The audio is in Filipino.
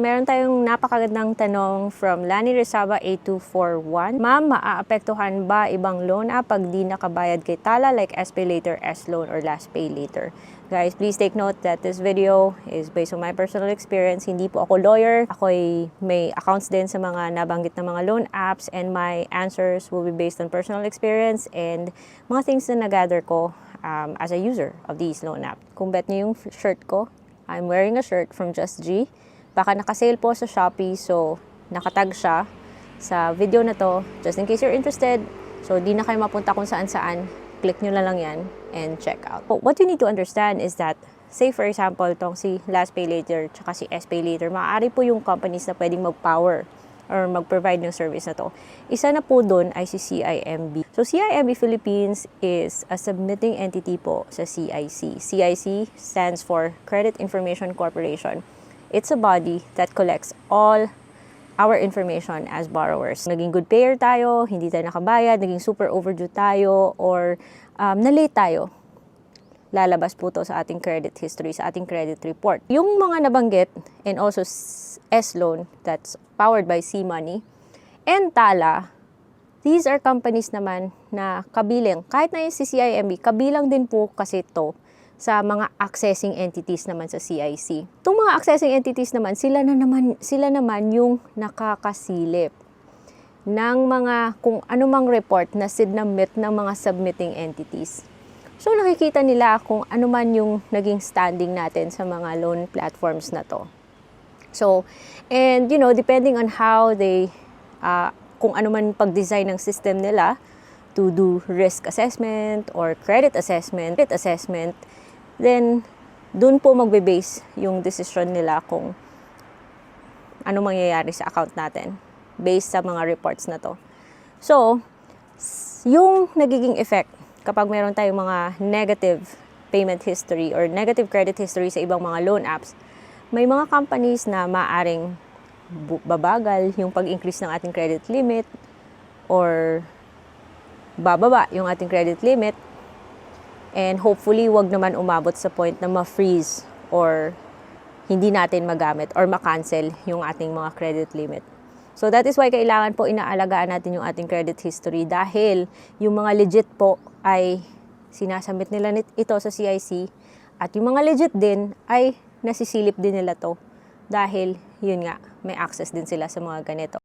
Meron tayong napakagandang tanong from Lani Rizaba 8241. Ma'am, maaapektuhan ba ibang loan app pag di nakabayad kay Tala like SPay Later, S-Loan, or Last Pay Later? Guys, please take note that this video is based on my personal experience. Hindi po ako lawyer. Ako'y may accounts din sa mga nabanggit na mga loan apps and my answers will be based on personal experience and mga things na nagather ko um, as a user of these loan app. Kung bet niyo yung shirt ko, I'm wearing a shirt from Just G. Baka nakasale po sa Shopee, so nakatag siya sa video na to. Just in case you're interested, so di na kayo mapunta kung saan saan, click nyo na lang yan and check out. But what you need to understand is that, say for example, tong si Last Pay Later tsaka si S-Pay Later, maaari po yung companies na pwedeng mag-power or mag-provide ng service na to. Isa na po doon ay si CIMB. So CIMB Philippines is a submitting entity po sa CIC. CIC stands for Credit Information Corporation. It's a body that collects all our information as borrowers. Naging good payer tayo, hindi tayo nakabayad, naging super overdue tayo, or um, na-late tayo lalabas po to sa ating credit history, sa ating credit report. Yung mga nabanggit, and also S-Loan, that's powered by C-Money, and Tala, these are companies naman na kabilang, kahit na yung si CIMB, kabilang din po kasi to sa mga accessing entities naman sa CIC. Itong mga accessing entities naman, sila na naman, sila naman yung nakakasilip ng mga kung anumang report na sinabit ng mga submitting entities. So nakikita nila kung ano man yung naging standing natin sa mga loan platforms na to. So, and you know, depending on how they, uh, kung ano man pag-design ng system nila to do risk assessment or credit assessment, credit assessment, then dun po magbe-base yung decision nila kung ano mangyayari sa account natin based sa mga reports na to. So, yung nagiging effect kapag meron tayong mga negative payment history or negative credit history sa ibang mga loan apps, may mga companies na maaring babagal yung pag-increase ng ating credit limit or bababa yung ating credit limit and hopefully wag naman umabot sa point na ma-freeze or hindi natin magamit or ma-cancel yung ating mga credit limit. So that is why kailangan po inaalagaan natin yung ating credit history dahil yung mga legit po ay sinasubmit nila ito sa CIC at yung mga legit din ay nasisilip din nila to dahil yun nga may access din sila sa mga ganito.